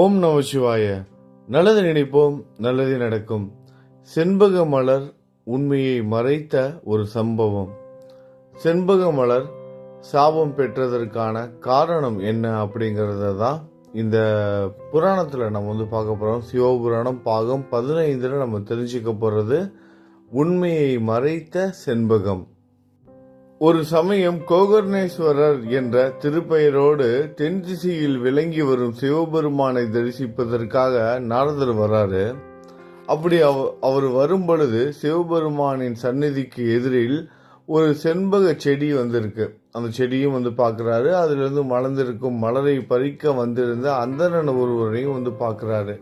ஓம் நம சிவாய. நல்லது நினைப்போம் நல்லது நடக்கும். செண்பக மலர் உண்மையை மறைத்த ஒரு சம்பவம். செண்பக மலர் சாபம் பெற்றதற்கான காரணம் என்ன அப்படிங்கிறத தான் இந்த புராணத்தில் நம்ம வந்து பார்க்க போகிறோம் சிவபுராணம் பாகம் பதினைந்தில் நம்ம தெரிஞ்சுக்க போகிறது உண்மையை மறைத்த செண்பகம். ஒரு சமயம் கோகர்ணேஸ்வரர் என்ற திருப்பெயரோடு தென் திசையில் விளங்கி வரும் சிவபெருமானை தரிசிப்பதற்காக நாரதர் வராரு. அப்படி அவ- அவர் வரும் பொழுது சிவபெருமானின் சந்நிதிக்கு எதிரில் ஒரு செண்பக செடி வந்திருக்கு. அந்த செடியும் வந்து பார்க்கறாரு. அதிலிருந்து மலர்ந்திருக்கும் மலரை பறிக்க வந்திருந்த அந்தணன் ஒருவரையும் வந்து பார்க்கறாரு.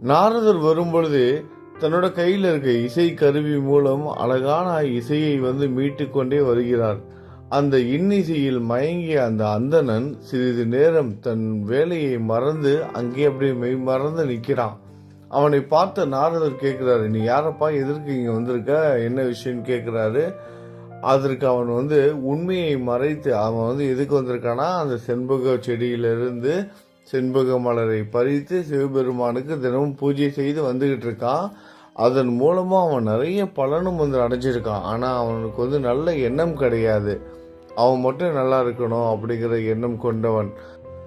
நாரதர் வரும்பொழுது தன்னோட கையில் இருக்க இசை கருவி மூலம் அழகான இசையை வந்து மீட்டுக்கொண்டே வருகிறார். அந்த இன்னிசையில் மயங்கிய அந்த அந்தணன் சிறிது நேரம் தன் வேலையை மறந்து அங்கே அப்படியே மெய் மறந்து நிற்கிறான். அவனை பார்த்த நாரதர் கேட்குறாரு நீ யாரப்பா? எதற்கு இங்கே வந்திருக்க? என்ன விஷயம்னு கேட்குறாரு. அதற்கு அவன் வந்து உண்மையை மறைத்து அவன் வந்து எதுக்கு வந்திருக்கானா? அந்த செண்பக செடியிலிருந்து செண்பக மலரை பறித்து சிவபெருமானுக்கு தினமும் பூஜை செய்து வந்துகிட்டு இருக்கான். அதன் மூலமாக அவன் நிறைய பலனும் வந்து அடைஞ்சிருக்கான். ஆனால் அவனுக்கு வந்து நல்ல எண்ணம் கிடையாது. அவன் மட்டும் நல்லா இருக்கணும் அப்படிங்கிற எண்ணம் கொண்டவன்.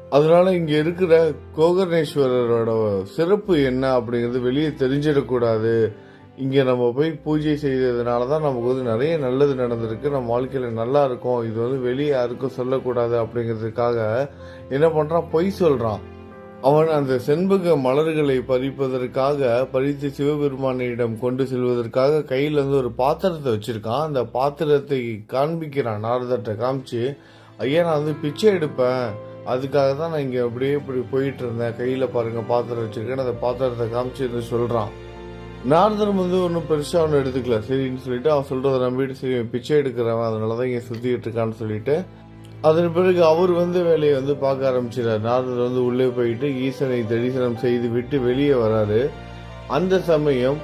அதனால இங்க இருக்கிற கோகர்ணேஸ்வரரோட சிறப்பு என்ன அப்படிங்கிறது வெளியே தெரிஞ்சிடக்கூடாது. இங்க நம்ம போய் பூஜை செய்ததுனால தான் நமக்கு வந்து நிறைய நல்லது நடந்திருக்கு. நம்ம வாழ்க்கையில நல்லா இருக்கும். இது வந்து வெளியே யாருக்கும் சொல்லக்கூடாது அப்படிங்கிறதுக்காக என்ன பண்றான்? பொய் சொல்றான். அவன் அந்த செண்பக மலர்களை பறிப்பதற்காக பறித்து சிவபெருமானிடம் கொண்டு செல்வதற்காக கையில் வந்து ஒரு பாத்திரத்தை வச்சிருக்கான். அந்த பாத்திரத்தை காண்பிக்கிறான். நாரதட்ட காமிச்சு ஐயா நான் வந்து பிச்சை எடுப்பேன். அதுக்காக தான் நான் இங்கே அப்படியே இப்படி போயிட்டு இருந்தேன். கையில் பாருங்க பாத்திரம் வச்சிருக்கேன். அந்த பாத்திரத்தை காமிச்சு சொல்கிறான் நாரதன் வந்து ஒன்றும் பெருசாக ஒன்று எடுத்துக்கல. சரின்னு சொல்லிட்டு அவன் சொல்கிறத நம்பிட்டு சரி பிச்சை எடுக்கிறவன். அதனால தான் இங்கே சுற்றிக்கிட்டு இருக்கான்னு சொல்லிட்டு அதன் பிறகு அவர் வந்து வேலையை வந்து பார்க்க ஆரம்பிச்சிடார் நாரதர் வந்து உள்ளே போயிட்டு ஈசனை தரிசனம் செய்து விட்டு வெளியே வராரு. அந்த சமயம்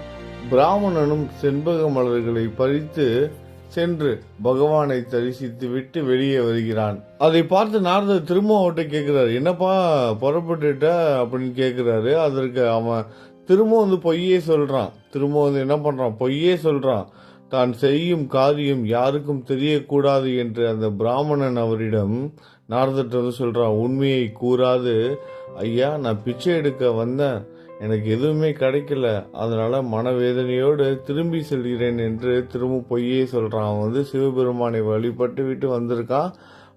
பிராமணனும் செண்பக மலர்களை பறித்து சென்று பகவானை தரிசித்து விட்டு வெளியே வருகிறான். அதை பார்த்து நாரதர் திரும்ப அவர்கிட்ட கேட்கிறாரு. என்னப்பா புறப்பட்டுட்ட? அப்படின்னு கேட்கிறாரு. அதற்கு அவன் திரும்ப வந்து பொய்யே சொல்றான். திரும்ப வந்து என்ன பண்றான்? பொய்யே சொல்றான். தான் செய்யும் காரியம் யாருக்கும் தெரியக்கூடாது என்று அந்த பிராமணன் அவரிடம் நார்ந்துட்டு வந்து சொல்கிறான் உண்மையை கூறாது. ஐயா நான் பிச்சை எடுக்க வந்தேன். எனக்கு எதுவுமே கிடைக்கல. அதனால் மனவேதனையோடு திரும்பி செல்கிறேன் என்று திரும்ப பொய்யே சொல்கிறான் அவன் வந்து சிவபெருமானை வழிபட்டு விட்டு வந்திருக்கான்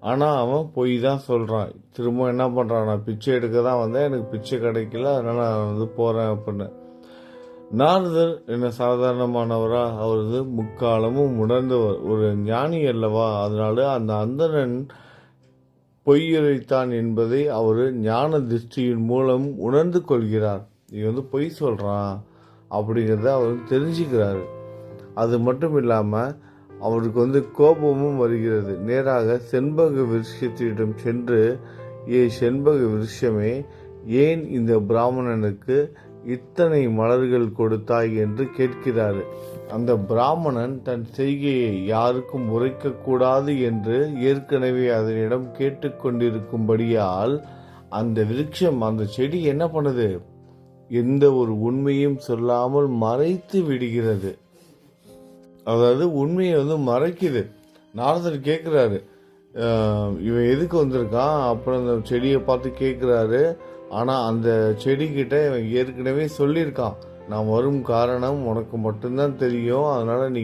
ஆனால் அவன் பொய் தான் சொல்கிறான் திரும்ப என்ன பண்ணுறான் நான் பிச்சை எடுக்க தான் வந்தேன். எனக்கு பிச்சை கிடைக்கல. அதனால் நான் வந்து போகிறேன் அப்படின்னு. நாரதர் என்ன சாதாரணமானவரா? அவர் வந்து முக்காலமும் உணர்ந்தவர். ஒரு ஞானி அல்லவா? அதனால அந்த அந்தணன் பொய்யுரைத்தான் என்பதை அவர் ஞான திருஷ்டியின் மூலம் உணர்ந்து கொள்கிறார். இது வந்து பொய் சொல்கிறான் அப்படிங்கிறத அவர் தெரிஞ்சுக்கிறாரு. அது மட்டும் இல்லாமல் அவருக்கு வந்து கோபமும் வருகிறது. நேராக செண்பக விருஷத்திடம் சென்று ஏ செண்பக விருஷமே ஏன் இந்த பிராமணனுக்கு இத்தனை மலர்கள் கொடுத்தாய் என்று கேட்கிறார். அந்த பிராமணன் தன் செய்கையை யாருக்கும் உரைக்கக்கூடாது என்று ஏற்கனவே அதனிடம் கேட்டுக்கொண்டிருக்கும்படியால் அந்த விருட்சம் அந்த செடி என்ன பண்ணுது? எந்த ஒரு உண்மையும் சொல்லாமல் மறைத்து விடுகிறது. அதாவது உண்மையை வந்து மறைக்குது. நாரதர் கேட்குறாரு இவன் எதுக்கு வந்திருக்கான்? அப்புறம் அந்த செடியை பார்த்து கேட்குறாரு ஆனால் அந்த செடிக்கிட்ட இவன் ஏற்கனவே சொல்லியிருக்கான். நான் வரும் காரணம் உனக்கு மட்டும்தான் தெரியும். அதனால் நீ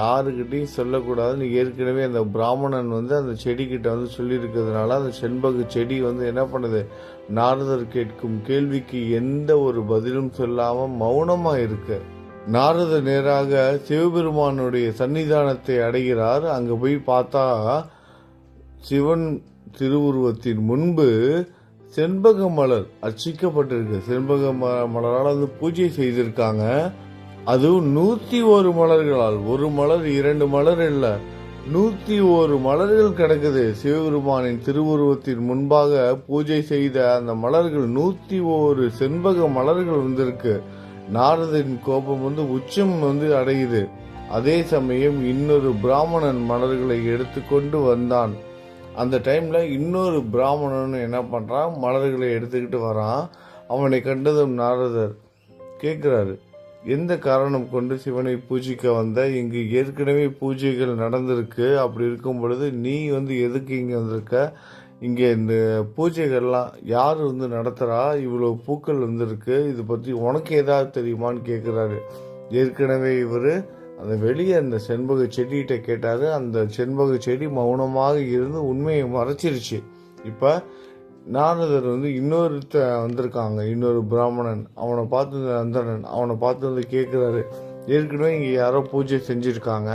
யாருக்கிட்டையும் சொல்லக்கூடாது. நீ ஏற்கனவே அந்த பிராமணன் வந்து அந்த செடிக்கிட்ட வந்து சொல்லியிருக்கிறதுனால அந்த செண்பக செடி வந்து என்ன பண்ணுது? நாரதர் கேட்கும் கேள்விக்கு எந்த ஒரு பதிலும் சொல்லாமல் மௌனமாக இருக்கு. நாரதர் நேராக சிவபெருமானுடைய சன்னிதானத்தை அடைகிறார். அங்கே போய் பார்த்தா சிவன் திருவுருவத்தின் முன்பு செண்பக மலர் அர்ச்சிக்கப்பட்டிருக்கு. செண்பக மலரால் வந்து பூஜை செய்திருக்காங்க. அதுவும் நூத்தி ஒரு மலர்களால். ஒரு மலர் இரண்டு மலர் இல்ல. நூத்தி ஒரு மலர்கள் கிடக்குது. சிவபெருமானின் திருவுருவத்தின் முன்பாக பூஜை செய்த அந்த மலர்கள் நூத்தி ஒரு செண்பக மலர்கள் வந்திருக்கு. நாரதின் கோபம் வந்து உச்சம் வந்து அடையுது. அதே சமயம் இன்னொரு பிராமணன் மலர்களை எடுத்துக்கொண்டு வந்தான். அந்த டைமில் இன்னொரு பிராமணன் என்ன பண்ணுறான் மலர்களை எடுத்துக்கிட்டு வரான். அவனை கண்டதும் நாரதர் கேட்குறாரு எந்த காரணம் கொண்டு சிவனை பூஜிக்க வந்த? இங்கு ஏற்கனவே பூஜைகள் நடந்திருக்கு. அப்படி இருக்கும் பொழுது நீ வந்து எதுக்கு இங்கே வந்திருக்க? இங்கே இந்த பூஜைகள்லாம் யார் வந்து நடத்துகிறா இவ்வளோ பூக்கள் வந்திருக்கு. இது பற்றி உனக்கு ஏதாவது தெரியுமான்னு கேட்குறாரு. ஏற்கனவே இவர் அந்த வெளியே அந்த செண்பக செடிகிட்ட கேட்டார் அந்த செண்பக செடி மௌனமாக இருந்து உண்மையை மறைச்சிருச்சு. இப்போ நாரதர் வந்து இன்னொருத்த வந்திருக்காங்க இன்னொரு பிராமணன். அவனை பார்த்து அந்தணன் அவனை பார்த்து வந்து கேட்குறாரு ஏற்கனவே இங்கே யாரோ பூஜை செஞ்சுருக்காங்க.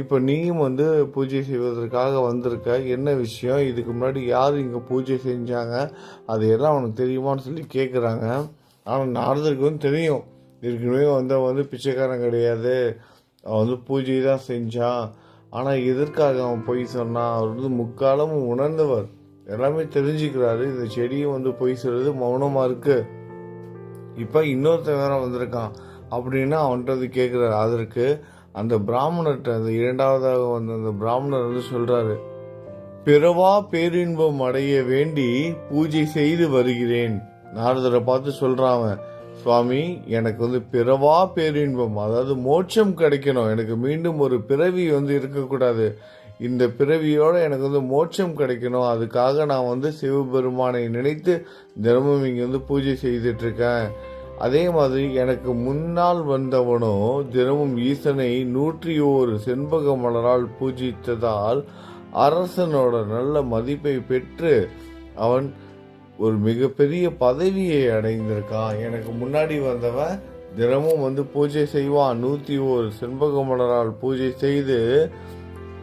இப்போ நீயும் வந்து பூஜை செய்வதற்காக வந்திருக்க. என்ன விஷயம்? இதுக்கு முன்னாடி யார் இங்கே பூஜை செஞ்சாங்க? அது எல்லாம் அவனுக்கு தெரியுமான்னு சொல்லி கேட்குறாங்க ஆனால் நாரதருக்கு வந்து தெரியும். ஏற்கனவே வந்தவன் வந்து பிச்சைக்காரன் கிடையாது. அவன் வந்து பூஜை தான் செஞ்சான். ஆனால் எதற்காக அவன் பொய் சொன்னான்? அவர் வந்து முக்காலமும் உணர்ந்தவர். எல்லாமே தெரிஞ்சுக்கிறாரு. இந்த செடியும் வந்து பொய் சொல்றது மௌனமாக இருக்கு. இப்போ இன்னொருத்தன் வேற வந்திருக்கான். அப்படின்னு அவன்கிட்ட வந்து கேட்குறாரு அதற்கு அந்த பிராமணர்கிட்ட அந்த இரண்டாவதாக வந்த அந்த பிராமணர் வந்து சொல்கிறாரு பிறவா பேரின்பம் அடைய வேண்டி பூஜை செய்து வருகிறேன். நாரதரை பார்த்து சொல்கிறான் அவன். சுவாமி எனக்கு வந்து பிறவா பேரின்பம் அதாவது மோட்சம் கிடைக்கணும். எனக்கு மீண்டும் ஒரு பிறவி வந்து இருக்கக்கூடாது. இந்த பிறவியோடு எனக்கு வந்து மோட்சம் கிடைக்கணும். அதுக்காக நான் வந்து சிவபெருமானை நினைத்து தினமும் இங்கே வந்து பூஜை செய்துட்ருக்கேன். அதே மாதிரி எனக்கு முன்னால் வந்தவனோ தினமும் ஈசனை நூற்றி ஓரு செண்பக மலரால் பூஜித்ததால் அரசனோட நல்ல மதிப்பை பெற்று அவன் ஒரு மிகப்பெரிய பதவியை அடைந்திருக்கான். எனக்கு முன்னாடி வந்தவன் தினமும் வந்து பூஜை செய்வான். நூத்தி ஒரு செண்பக மலரால் பூஜை செய்து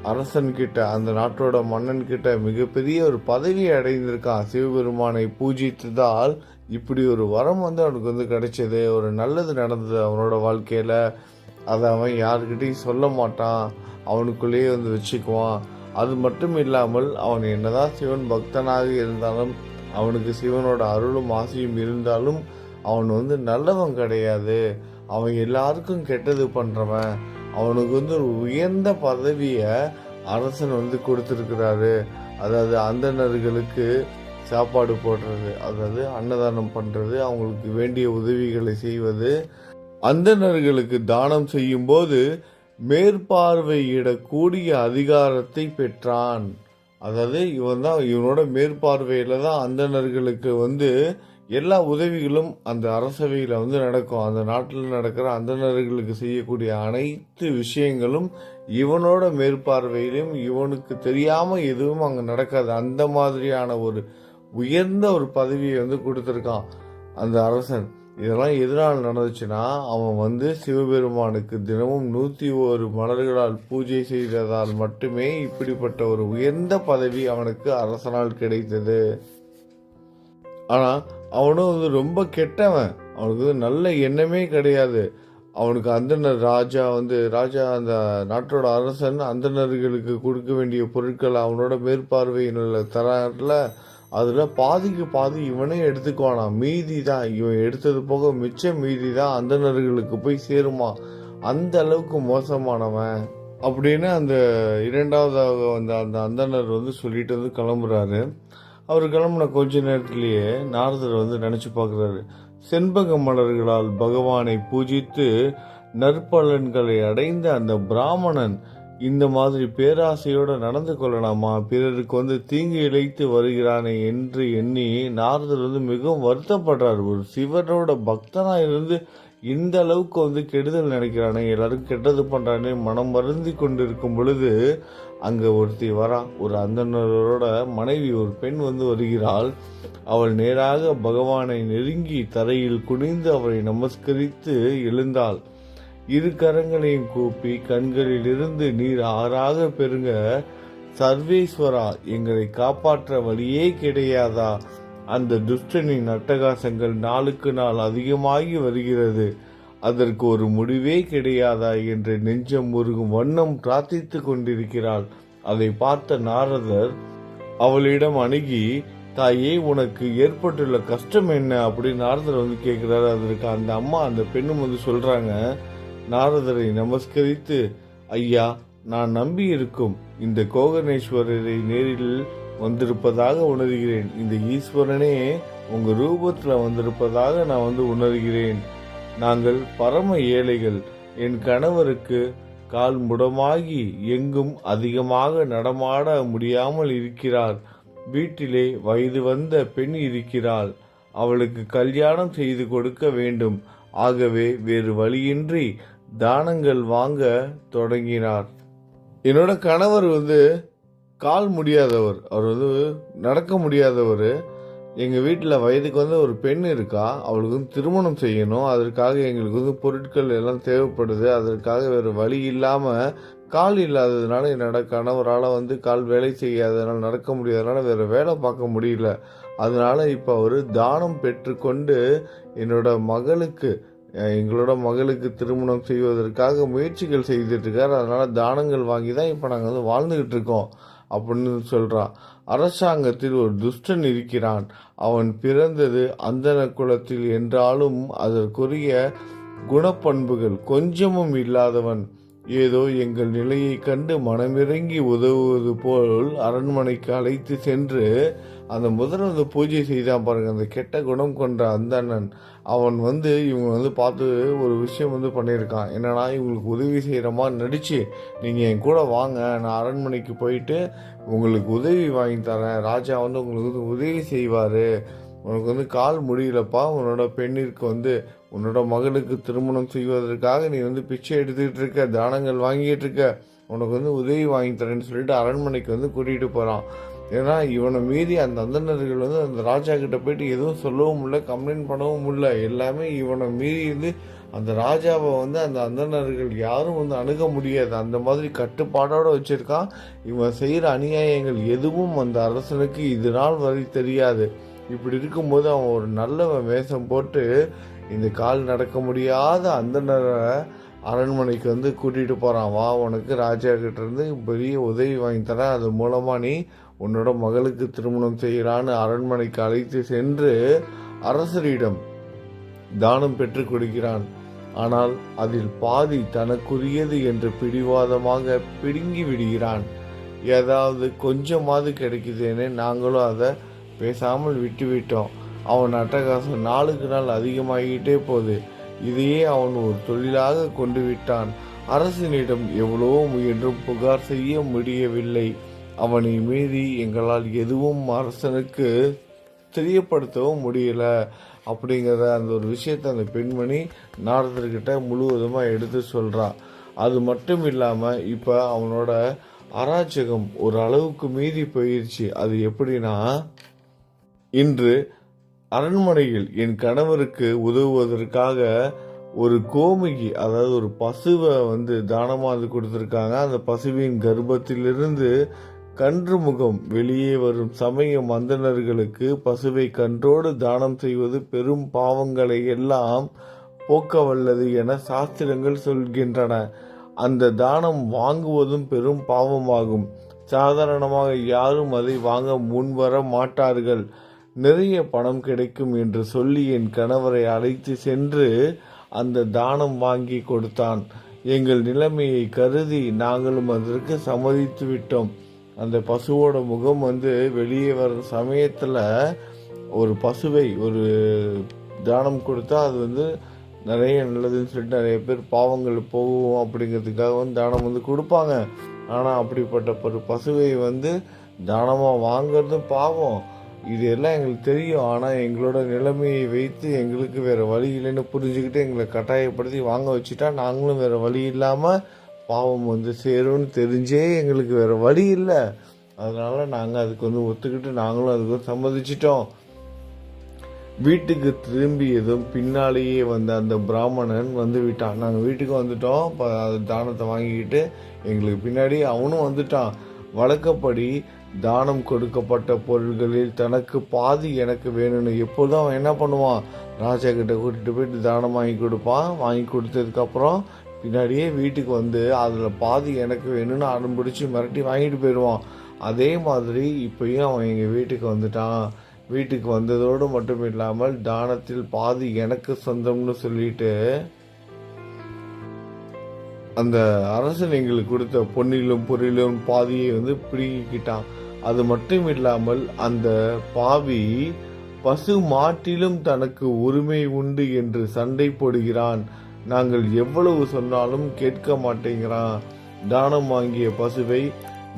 அரசன் கிட்ட அந்த நாட்டோட மன்னன் கிட்ட மிகப்பெரிய ஒரு பதவியை அடைந்திருக்கான். சிவபெருமானை பூஜித்ததால் இப்படி ஒரு வரம் வந்து அவனுக்கு வந்து கிடைச்சது. ஒரு நல்லது நடந்தது அவனோட வாழ்க்கையில. அதை அவன் யாருக்கிட்டையும் சொல்ல மாட்டான். அவனுக்குள்ளேயே வந்து வச்சுக்குவான். அது மட்டும் இல்லாமல் அவன் என்னதான் சிவன் பக்தனாக இருந்தாலும் அவனுக்கு சிவனோட அருளும் ஆசையும் இருந்தாலும் அவன் வந்து நல்லவன் கிடையாது. அவன் எல்லாருக்கும் கெட்டது பண்ணுறவன் அவனுக்கு வந்து ஒரு உயர்ந்த பதவியை அரசன் வந்து கொடுத்துருக்கிறாரு. அதாவது அந்தணர்களுக்கு சாப்பாடு போடுறது அதாவது அன்னதானம் பண்ணுறது அவங்களுக்கு வேண்டிய உதவிகளை செய்வது. அந்தணர்களுக்கு தானம் செய்யும்போது மேற்பார்வையிடக்கூடிய அதிகாரத்தை பெற்றான். அதாவது இவன் தான் இவனோட மேற்பார்வையில் தான் அந்தணர்களுக்கு வந்து எல்லா உதவிகளும் அந்த அரசவையில் வந்து நடக்கும். அந்த நாட்டில் நடக்கிற அந்தணர்களுக்கு செய்யக்கூடிய அனைத்து விஷயங்களும் இவனோட மேற்பார்வையிலும் இவனுக்கு தெரியாமல் எதுவும் அங்கே நடக்காது. அந்த மாதிரியான ஒரு உயர்ந்த ஒரு பதவியை வந்து கொடுத்துருக்கான் அந்த அரசன். இதெல்லாம் எதனால் நடந்துச்சுன்னா அவன் வந்து சிவபெருமானுக்கு தினமும் நூற்றி ஒரு மலர்களால் பூஜை செய்ததால் மட்டுமே இப்படிப்பட்ட ஒரு உயர்ந்த பதவி அவனுக்கு அரசனால் கிடைத்தது. ஆனால் அவனும் வந்து ரொம்ப கெட்டவன். அவனுக்கு வந்து நல்ல எண்ணமே கிடையாது. அவனுக்கு அந்தனர் ராஜா வந்து ராஜா அந்த நாட்டோட அரசன் அந்தனர்களுக்கு கொடுக்க வேண்டிய பொருட்கள் அவனோட மேற்பார்வையினுள்ள தரல அதில் பாதிக்கு பாதி இவனே எடுத்துக்குவானா. மீதி தான் இவன் எடுத்தது போக மிச்சம் மீதி தான் அந்தணர்களுக்கு போய் சேருமா. அந்த அளவுக்கு மோசமானவன். அப்படின்னு அந்த இரண்டாவதாக வந்த அந்த அந்தணர் வந்து சொல்லிட்டு வந்து கிளம்புறாரு. அவர் கிளம்புன கொஞ்ச நேரத்திலேயே நாரதர் வந்து நினச்சி பார்க்குறாரு செண்பக மலர்களால் பகவானை பூஜித்து நற்பலன்களை அடைந்த அந்த பிராமணன் இந்த மாதிரி பேராசையோடு நடந்து கொள்ளலாமா? பிறருக்கு வந்து தீங்கு இழைத்து வருகிறானே என்று எண்ணி நாரதர் வந்து மிகவும் வருத்தப்படுறார். ஒரு சிவனோட பக்தனாக இருந்து இந்த அளவுக்கு வந்து கெடுதல் நினைக்கிறானே எல்லாரும் கெட்டது பண்ணுறானே மனம் வருந்தி கொண்டிருக்கும் பொழுது அங்கே ஒருத்தி வரா. ஒரு அந்தனரோட மனைவி ஒரு பெண் வந்து வருகிறாள். அவள் நேராக பகவானை நெருங்கி தரையில் குனிந்து அவரை நமஸ்கரித்து எழுந்தாள். இரு கரங்களையும் கூப்பி கண்களிலிருந்து நீர் ஆறாக பெருங்க. சர்வேஸ்வரா எங்களை காப்பாற்ற வழியே கிடையாதா? அந்த துஷ்டனின் அட்டகாசங்கள் நாளுக்கு நாள் அதிகமாகி வருகிறது. அதற்கு ஒரு முடிவே கிடையாதா? என்று நெஞ்சம் முருகும் வண்ணம் பிரார்த்தித்து கொண்டிருக்கிறாள். அதை பார்த்த நாரதர் அவளிடம் அணுகி தாயே உனக்கு ஏற்பட்டுள்ள கஷ்டம் என்ன? அப்படின்னு நாரதர் வந்து கேட்கிறாரு. அதற்கு அந்த அம்மா அந்த பெண்ணும் வந்து சொல்றாங்க நாரதரை நமஸ்கரித்து ஐயா நான் நம்பி இருக்கும் இந்த கோகனேஸ்வரரை நேரில் வந்திருப்பதாக உணர்கிறேன். இந்த ஈஸ்வரனே உங்க ரூபத்துல வந்திருப்பதாக நான் வந்து உணர்கிறேன். நாங்கள் பரம ஏழைகள். என் கணவருக்கு கால் முடமாகி எங்கும் அதிகமாக நடமாட முடியாமல் இருக்கிறார். வீட்டிலே வயது வந்த பெண் இருக்கிறாள். அவளுக்கு கல்யாணம் செய்து கொடுக்க வேண்டும். ஆகவே வேறு வழியின்றி தானங்கள் வாங்க தொடங்கினார். என்னோட கணவர் வந்து கால் முடியாதவர். அவர் வந்து நடக்க முடியாதவர். எங்கள் வீட்டில் வயதுக்கு வந்து ஒரு பெண் இருக்கா. அவளுக்கு வந்து திருமணம் செய்யணும். அதற்காக எங்களுக்கு வந்து பொருட்கள் எல்லாம் தேவைப்படுது. அதற்காக வேறு வழி இல்லாமல் கால் இல்லாததுனால என்னோட கணவரால் வந்து கால் வேலை செய்யாததுனால நடக்க முடியாதனால வேறு வேலை பார்க்க முடியல. அதனால இப்போ அவர் தானம் பெற்றுக்கொண்டு என்னோட மகளுக்கு எங்களோட மகளுக்கு திருமணம் செய்வதற்காக முயற்சிகள் செய்துட்ருக்கார் அதனால் தானங்கள் வாங்கி தான் இப்போ நாங்கள் வந்து வாழ்ந்துக்கிட்டு இருக்கோம் அப்படின்னு சொல்கிறான் அரசாங்கத்தில் ஒரு துஷ்டன் இருக்கிறான். அவன் பிறந்தது அந்தன குலத்தில் என்றாலும் அதற்குரிய குணப்பண்புகள் கொஞ்சமும் இல்லாதவன். ஏதோ எங்கள் நிலையை கண்டு மனமிறங்கி உதவுவது போல் அரண்மனைக்கு அழைத்து சென்று அந்த முதல்ல வந்து பூஜை செய்தான் பாருங்க அந்த கெட்ட குணம் கொண்ட அந்த அண்ணன். அவன் வந்து இவங்க வந்து பார்த்து ஒரு விஷயம் வந்து பண்ணியிருக்கான். என்னன்னா இவங்களுக்கு உதவி செய்கிற மாதிரி நடித்து நீங்கள் என் கூட வாங்க நான் அரண்மனைக்கு போயிட்டு உங்களுக்கு உதவி வாங்கி தரேன். ராஜா வந்து உங்களுக்கு வந்து உதவி செய்வார். உனக்கு வந்து கால் முடியலப்பா. உன்னோட பெண்ணிற்கு வந்து உன்னோட மகளுக்கு திருமணம் செய்வதற்காக நீ வந்து பிச்சை எடுத்துக்கிட்டு இருக்க தானங்கள் வாங்கிட்டு இருக்க. உனக்கு வந்து உதவி வாங்கி தரேன்னு சொல்லிட்டு அரண்மனைக்கு வந்து கூட்டிகிட்டு போகிறான் ஏன்னா இவனை மீறி அந்த அந்தணர்கள் வந்து அந்த ராஜா கிட்ட போயிட்டு எதுவும் சொல்லவும் முடியல கம்ப்ளைண்ட் பண்ணவும் முடியல. எல்லாமே இவனை மீறி வந்து அந்த ராஜாவை வந்து அந்த அந்தணர்கள் யாரும் வந்து அணுக முடியாது. அந்த மாதிரி கட்டுப்பாடோடு வச்சுருக்கான். இவன் செய்கிற அநியாயங்கள் எதுவும் அந்த அரசனுக்கு இது நாள் வரை தெரியாது. இப்படி இருக்கும்போது அவன் ஒரு நல்லவன் வேஷம் போட்டு இந்த கால் நடக்க முடியாத அந்தணரை அரண்மனைக்கு வந்து கூட்டிகிட்டு போகிறான் வா உனக்கு ராஜா கிட்டேருந்து பெரிய உதவி வாங்கி தரேன். அது மூலமாக நீ உன்னோட மகளுக்கு திருமணம் செய்கிறான்னு அரண்மனைக்கு அழைத்து சென்று அரசரிடம் தானம் பெற்றுக் கொடுக்கிறான். ஆனால் அதில் பாதி தனக்குரியது என்று பிடிவாதமாக பிடுங்கி விடுகிறான். ஏதாவது கொஞ்சமாவது கிடைக்குதுன்னு நாங்களும் அதை பேசாமல் விட்டு விட்டோம் அவன் அட்டகாசம் நாளுக்கு நாள் அதிகமாகிட்டே போகுது. இதையே அவன் ஒரு தொழிலாக கொண்டு விட்டான். அரசனிடம் எவ்வளவோ முயன்றும் புகார் செய்ய முடியவில்லை. அவனை மீறி எங்களால் எதுவும் அரசனுக்கு தெரியப்படுத்தவும் முடியல. அப்படிங்கிற அந்த ஒரு விஷயத்தை அந்த பெண்மணி நாரதர்கிட்ட முழுவதுமாக எடுத்து சொல்கிறான் அது மட்டும் இல்லாமல் இப்போ அவனோட அராஜகம் ஒரு அளவுக்கு மீறி போயிடுச்சு அது எப்படின்னா இன்று அரண்மனையில் என் கணவருக்கு உதவுவதற்காக ஒரு கோமிகி அதாவது ஒரு பசுவை வந்து தானமாக அது கொடுத்துருக்காங்க. அந்த பசுவின் கர்ப்பத்திலிருந்து கன்று முகம் வெளியே வரும் சமய மந்தனர்களுக்கு பசுவை கன்றோடு தானம் செய்வது பெரும் பாவங்களை எல்லாம் போக்க வல்லது என சாஸ்திரங்கள் சொல்கின்றன. அந்த தானம் வாங்குவதும் பெரும் பாவமாகும். சாதாரணமாக யாரும் அதை வாங்க முன்வர மாட்டார்கள். நிறைய பணம் கிடைக்கும் என்று சொல்லி என் கணவரை அழைத்து சென்று அந்த தானம் வாங்கி கொடுத்தான். எங்கள் நிலைமையை கருதி நாங்களும் அதற்கு சம்மதித்து விட்டோம் அந்த பசுவோட முகம் வந்து வெளியே வர சமயத்தில் ஒரு பசுவை ஒரு தானம் கொடுத்தா அது வந்து நிறைய நல்லதுன்னு சொல்லிட்டு நிறைய பேர் பாவங்கள் போகும் அப்படிங்கிறதுக்காக வந்து தானம் வந்து கொடுப்பாங்க. ஆனால் அப்படிப்பட்ட ஒரு பசுவை வந்து தானமாக வாங்குறதும் பாவம். இது எல்லாம் எங்களுக்கு தெரியும். ஆனால் எங்களோட நிலைமையை வைத்து எங்களுக்கு வேறு வழி இல்லைன்னு புரிஞ்சுக்கிட்டு எங்களை கட்டாயப்படுத்தி வாங்க வச்சுட்டா நாங்களும் வேறு வழி இல்லாமல் பாவம் வந்து சேரும்னு தெரிஞ்சே எங்களுக்கு வேறு வழி இல்லை. அதனால் நாங்கள் அதுக்கு வந்து ஒத்துக்கிட்டு நாங்களும் அதுக்கு வந்து சம்மதிச்சிட்டோம். வீட்டுக்கு திரும்பியதும் பின்னாலேயே வந்த அந்த பிராமணன் வந்து விட்டான். நாங்கள் வீட்டுக்கு வந்துட்டோம். இப்போ அது தானத்தை வாங்கிக்கிட்டு எங்களுக்கு பின்னாடி அவனும் வந்துட்டான். வழக்கப்படி தானம் கொடுக்கப்பட்ட பொருள்களில் தனக்கு பாதி எனக்கு வேணும்னு எப்போதும் அவன் என்ன பண்ணுவான்? ராஜா கிட்ட கூட்டிகிட்டு போயிட்டு தானம் வாங்கி கொடுப்பான். வாங்கி கொடுத்ததுக்கப்புறம் பின்னாடியே வீட்டுக்கு வந்து அதில் பாதி எனக்கு வேணும்னு அனுப்பிடிச்சு மிரட்டி வாங்கிட்டு போயிடுவான். அதே மாதிரி இப்பயும் அவன் எங்கள் வீட்டுக்கு வந்துட்டான். வீட்டுக்கு வந்ததோடு மட்டும் இல்லாமல் தானத்தில் பாதி எனக்கு சொந்தம்னு சொல்லிட்டு அந்த அரசன் எங்களுக்கு கொடுத்த பொன்னிலும் பொருளிலும் பாதியை வந்து பிடுங்கிக்கிட்டான். அது மட்டும் இல்லாமல் அந்த பாவி பசு மாட்டிலும் தனக்கு உரிமை உண்டு என்று சண்டை போடுகிறான். நாங்கள் எவ்வளவு சொன்னாலும் கேட்க மாட்டேங்கிறான். தானம் வாங்கிய பசுவை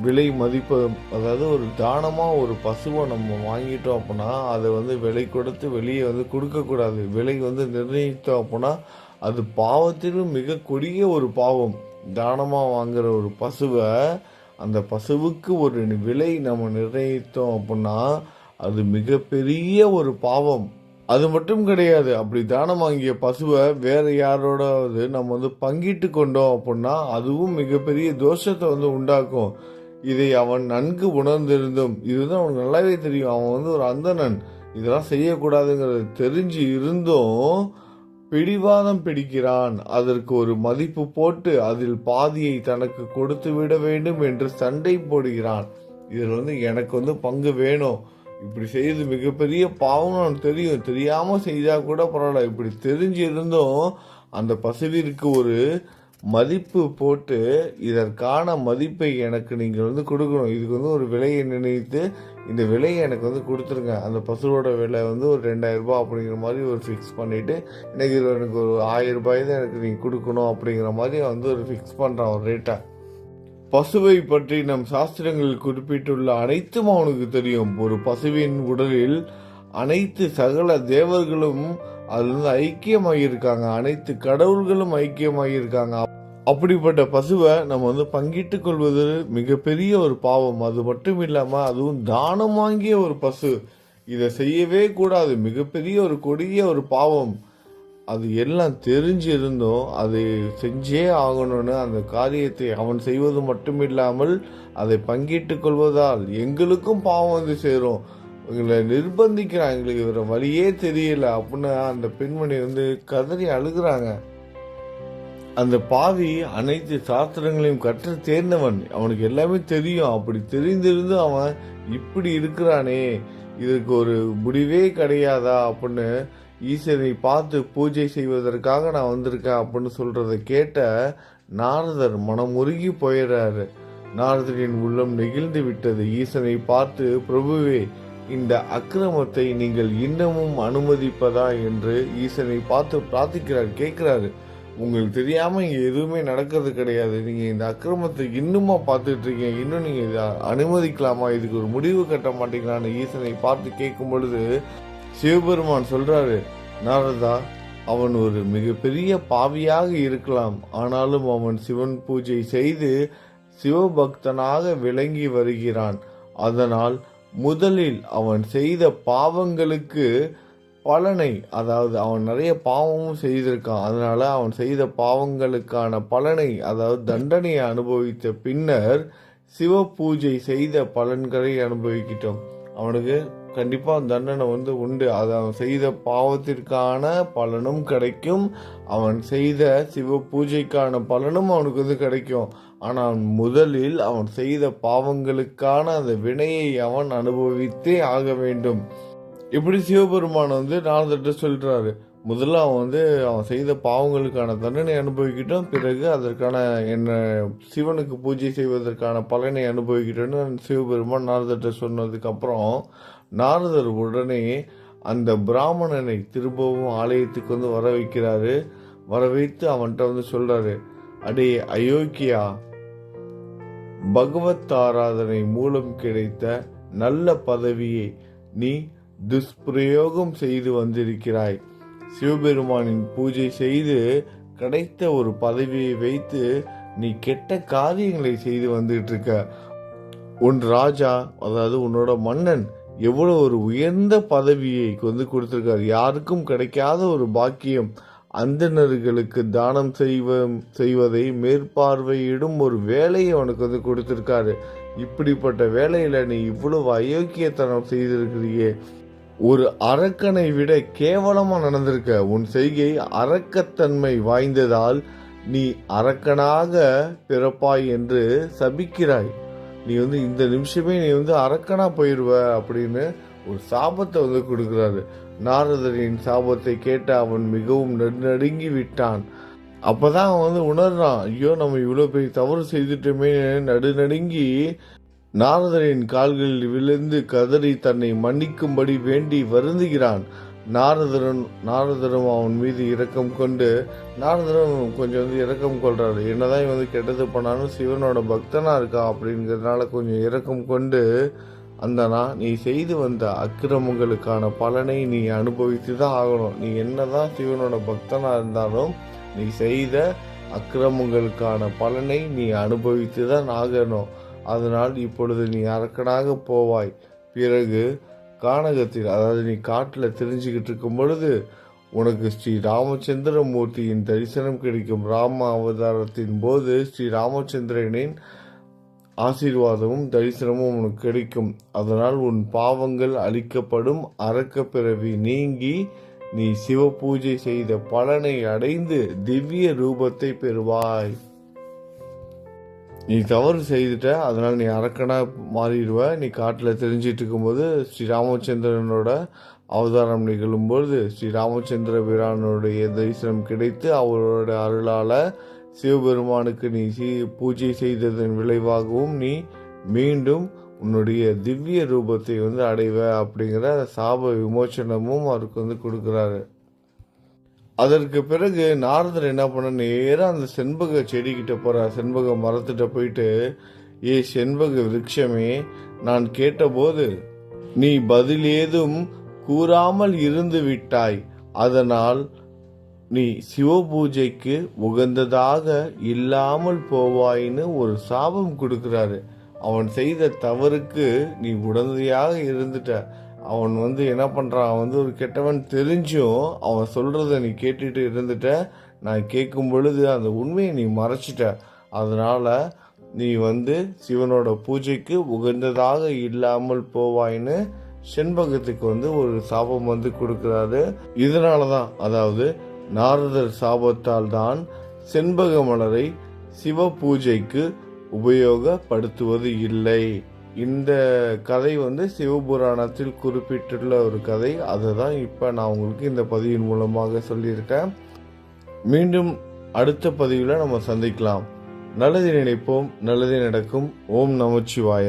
விலை மதிப்பு அதாவது ஒரு தானமாக ஒரு பசுவை நம்ம வாங்கிட்டோம் அப்படின்னா அதை வந்து விலை கொடுத்து வெளியே வந்து கொடுக்கக்கூடாது. விலை வந்து நிர்ணயித்தோம் அப்படின்னா அது பாவத்திலும் மிக கொடிய ஒரு பாவம். தானமாக வாங்குகிற ஒரு பசுவை அந்த பசுவுக்கு ஒரு விலை நம்ம நிர்ணயித்தோம் அப்படின்னா அது மிகப்பெரிய ஒரு பாவம். அது மட்டும் கிடையாது. அப்படி தானம் வாங்கிய பசுவை வேற யாரோடாவது நம்ம வந்து பங்கிட்டு கொண்டோம் அப்படின்னா அதுவும் மிகப்பெரிய தோஷத்தை வந்து உண்டாக்கும். இதை அவன் நன்கு உணர்ந்திருந்தும் இதுதான் அவனுக்கு நல்லாவே தெரியும். அவன் வந்து ஒரு அந்தணன். இதெல்லாம் செய்யக்கூடாதுங்கிறது தெரிஞ்சு இருந்தும் பிடிவாதம் பிடிக்கிறான். அதற்கு ஒரு மதிப்பு போட்டு அதில் பாதியை தனக்கு கொடுத்து விட வேண்டும் என்று சண்டை போடுகிறான். இதில் வந்து எனக்கு வந்து பங்கு வேணும். இப்படி செய்யறது மிகப்பெரிய பாவம் தெரியும். தெரியாம செய்தா கூட பரவாயில்ல. இப்படி தெரிஞ்சு இருந்தும் அந்த பசுவிற்கு ஒரு மதிப்பு போட்டு இதற்கான மதிப்பை எனக்கு நீங்கள் வந்து கொடுக்கணும். இதுக்கு வந்து ஒரு விலையை நிர்ணயித்து இந்த விலையை எனக்கு வந்து கொடுத்துருங்க. அந்த பசுவோட விலை வந்து ஒரு ரெண்டாயிரரூபா அப்படிங்கிற மாதிரி ஒரு ஃபிக்ஸ் பண்ணிவிட்டு எனக்கு எனக்கு ஒரு ஆயிரம் ரூபாய் தான் எனக்கு நீங்கள் கொடுக்கணும் அப்படிங்கிற மாதிரி வந்து ஒரு ஃபிக்ஸ் பண்ணுறான் ஒரு ரேட்டை பசுவை பற்றி நம் சாஸ்திரங்களில் குறிப்பிட்டுள்ள அனைத்தும் அவனுக்கு தெரியும். ஒரு பசுவின் உடலில் அனைத்து சகல தேவர்களும் அதுல இருந்து ஐக்கியமாகியிருக்காங்க அனைத்து கடவுள்களும் ஐக்கியமாகியிருக்காங்க அப்படிப்பட்ட பசுவை நம்ம வந்து பங்கிட்டு கொள்வது மிகப்பெரிய ஒரு பாவம். அது மட்டும் இல்லாமல் அதுவும் தானம் வாங்கிய ஒரு பசு. இதை செய்யவே கூடாது. மிகப்பெரிய ஒரு கொடிய ஒரு பாவம். அது எல்லாம் தெரிஞ்சு இருந்தும் அது செஞ்சே ஆகணும்னு அந்த காரியத்தை அவன் செய்வது மட்டும் இல்லாமல் அதை பங்கிட்டு கொள்வதால் எங்களுக்கும் பாவம் வந்து சேரும். எங்களை நிர்பந்திக்கிறான் எங்களுக்கு வேற வழியே தெரியல. அப்படின்னு அந்த பெண்மணி வந்து கதறி அழுகிறாங்க. அந்த பாவி அனைத்து சாஸ்திரங்களையும் கற்று தேர்ந்தவன். அவனுக்கு எல்லாமே தெரியும். அப்படி தெரிந்திருந்து அவன் இப்படி இருக்கிறானே. இதற்கு ஒரு முடிவே கிடையாதா? அப்படின்னு ஈஸ்வரை பார்த்து பூஜை செய்வதற்காக நான் வந்திருக்கேன் அப்படின்னு சொல்கிறத கேட்ட நாரதர் மனமுருகி போயிடுறாரு நாரதரின் உள்ளம் நெகிழ்ந்து விட்டது. ஈசனை பார்த்து பிரபுவே இந்த அக்கிரமத்தை நீங்கள் இன்னமும் அனுமதிப்பதா? என்று ஈசனை பார்த்து பிரார்த்திக்கிறார். கேட்கிறாரு உங்களுக்கு தெரியாமல் இங்கே எதுவுமே நடக்கிறது கிடையாது. நீங்கள் இந்த அக்கிரமத்தை இன்னுமா பார்த்துட்டு இருக்கீங்க இன்னும் நீங்கள் இதை அனுமதிக்கலாமா? இதுக்கு ஒரு முடிவு கட்ட மாட்டீங்களான்னு ஈசனை பார்த்து கேட்கும் பொழுது சிவபெருமான் சொல்றாரு நாரதா அவன் ஒரு மிகப்பெரிய பாவியாக இருக்கலாம். ஆனாலும் அவன் சிவன் பூஜை செய்து சிவபக்தனாக விளங்கி வருகிறான். அதனால் முதலில் அவன் செய்த பாவங்களுக்கு பலனை அதாவது அவன் நிறைய பாவமும் செய்திருக்கான். அதனால அவன் செய்த பாவங்களுக்கான பலனை அதாவது தண்டனையை அனுபவித்த பின்னர் சிவ பூஜை செய்த பலன்களை அனுபவிக்கிட்டோம். அவனுக்கு கண்டிப்பாக தண்டனை வந்து உண்டு. அது அவன் செய்த பாவத்திற்கான பலனும் கிடைக்கும். அவன் செய்த சிவ பூஜைக்கான பலனும் அவனுக்கு வந்து கிடைக்கும். ஆனால் முதலில் அவன் செய்த பாவங்களுக்கான அந்த வினையை அவன் அனுபவித்தே ஆக வேண்டும். இப்படி சிவபெருமான் வந்து நாரதர்கிட்ட சொல்கிறாரு முதல்ல அவன் வந்து அவன் செய்த பாவங்களுக்கான தண்டனை அனுபவிக்கிட்டோம். பிறகு அதற்கான என்ன சிவனுக்கு பூஜை செய்வதற்கான பலனை அனுபவிக்கிட்டோன்னு சிவபெருமான் நாரதர்கிட்ட சொன்னதுக்கப்புறம் அப்புறம் நாரதர் உடனே அந்த பிராமணனை திரும்பவும் ஆலயத்துக்கு வந்து வர வைக்கிறாரு வர வைத்து அவன்கிட்ட வந்து சொல்றாரு அடே அயோக்கியா பகவத் ஆராதனை மூலம் கிடைத்த நல்ல பதவியை நீ துஷ்பிரயோகம் செய்து வந்திருக்கிறாய். சிவபெருமானின் பூஜை செய்து கிடைத்த ஒரு பதவியை வைத்து நீ கெட்ட காரியங்களை செய்து வந்துட்டு இருக்க உன் ராஜா அதாவது உன்னோட மன்னன் எவ்வளோ ஒரு உயர்ந்த பதவியை வந்து கொடுத்துருக்காரு. யாருக்கும் கிடைக்காத ஒரு பாக்கியம். அந்தணர்களுக்கு தானம் செய்வ செய்வதை மேற்பார்வையிடும் ஒரு வேலையை அவனுக்கு வந்து கொடுத்துருக்காரு. இப்படிப்பட்ட வேலையில் நீ இவ்வளவு அயோக்கியத்தனம் செய்திருக்கிறியே. ஒரு அரக்கனை விட கேவலமாக நடந்திருக்க. உன் செய்கை அரக்கத்தன்மை வாய்ந்ததால் நீ அரக்கனாக பிறப்பாய் என்று சபிக்கிறாய். நீ வந்து இந்த நிமிஷமே நீ வந்து அரக்கனா போயிடுவ அப்படின்னு ஒரு சாபத்தை வந்து கொடுக்குறாரு. நாரதரின் சாபத்தை கேட்ட அவன் மிகவும் நடுநடுங்கி விட்டான். அப்பதான் அவன் வந்து உணர்றான் ஐயோ நம்ம இவ்வளோ பெரிய தவறு செய்துட்டோமே நடுநடுங்கி நாரதரின் கால்களில் விழுந்து கதறி தன்னை மன்னிக்கும்படி வேண்டி வருந்துகிறான். நாரதரன் நாரதரும் அவன் மீது இரக்கம் கொண்டு நாரதரும் கொஞ்சம் வந்து இரக்கம் கொள்றாரு. என்னதான் இவன் வந்து கெட்டது பண்ணாலும் சிவனோட பக்தனா இருக்கான் அப்படிங்கிறதுனால கொஞ்சம் இரக்கம் கொண்டு அந்தனா நீ செய்து வந்த அக்கிரமங்களுக்கான பலனை நீ அனுபவித்து தான் ஆகணும். நீ என்னதான் சிவனோட பக்தனா இருந்தாலும் நீ செய்த அக்கிரமங்களுக்கான பலனை நீ அனுபவித்து தான் ஆகணும். அதனால் இப்பொழுது நீ அரக்கனாக போவாய். பிறகு கானகத்தில் அதாவது நீ காட்டில் தெரிஞ்சுக்கிட்டு இருக்கும் பொழுது உனக்கு ஸ்ரீ ராமச்சந்திரமூர்த்தியின் தரிசனம் கிடைக்கும். ராம அவதாரத்தின் போது ஸ்ரீ ராமச்சந்திரனின் ஆசீர்வாதமும் தரிசனமும் உனக்கு கிடைக்கும். அதனால் உன் பாவங்கள் அழிக்கப்படும். அரக்க பிறவி நீங்கி நீ சிவ பூஜை செய்த பலனை அடைந்து திவ்ய ரூபத்தை பெறுவாய். நீ தவறு செய்துட்ட அதனால் நீ அரக்கனாக மாறிடுவ. நீ காட்டில் தெரிஞ்சிட்டு இருக்கும்போது ஸ்ரீ ராமச்சந்திரனோட அவதாரம் நிகழும்பொழுது ஸ்ரீ ராமச்சந்திர பிரானுடைய தரிசனம் கிடைத்து அவரோட அருளால் சிவபெருமானுக்கு நீ பூஜை செய்ததன் விளைவாகவும் நீ மீண்டும் உன்னுடைய திவ்ய ரூபத்தை வந்து அடைவ அப்படிங்கிற சாப விமோச்சனமும் அவருக்கு வந்து கொடுக்குறாரு. அதற்கு பிறகு நாரதர் என்ன பண்ண நேராக அந்த செண்பக செடிக்கிட்ட போற செண்பக மரத்திட்ட போயிட்டு ஏ செண்பக விருட்சமே நான் கேட்டபோது நீ பதில் ஏதும் கூறாமல் இருந்து விட்டாய். அதனால் நீ சிவபூஜைக்கு உகந்ததாக இல்லாமல் போவாயின்னு ஒரு சாபம் கொடுக்கிறாரு. அவன் செய்த தவறுக்கு நீ உடனடியாக இருந்துட்ட. அவன் வந்து என்ன பண்ணுறான் அவன் வந்து ஒரு கெட்டவன் தெரிஞ்சும் அவன் சொல்கிறத நீ கேட்டுட்டு இருந்துட்ட. நான் கேட்கும் பொழுது அந்த உண்மையை நீ மறைச்சிட்ட. அதனால் நீ வந்து சிவனோட பூஜைக்கு உகந்ததாக இல்லாமல் போவாய்ன்னு செண்பகத்துக்கு வந்து ஒரு சாபம் வந்து கொடுக்குறாரு. இதனால தான் அதாவது நாரதர் சாபத்தால் தான் செண்பக மலரை சிவ பூஜைக்கு உபயோகப்படுத்துவது இல்லை. இந்த கதை வந்து சிவபுராணத்தில் குறிப்பிட்டுள்ள ஒரு கதை. அதை தான் இப்போ நான் உங்களுக்கு இந்த பதிவின் மூலமாக சொல்லியிருக்கேன். மீண்டும் அடுத்த பதிவில் நம்ம சந்திக்கலாம். நல்லது நினைப்போம் நல்லது நடக்கும். ஓம் நமச்சிவாய.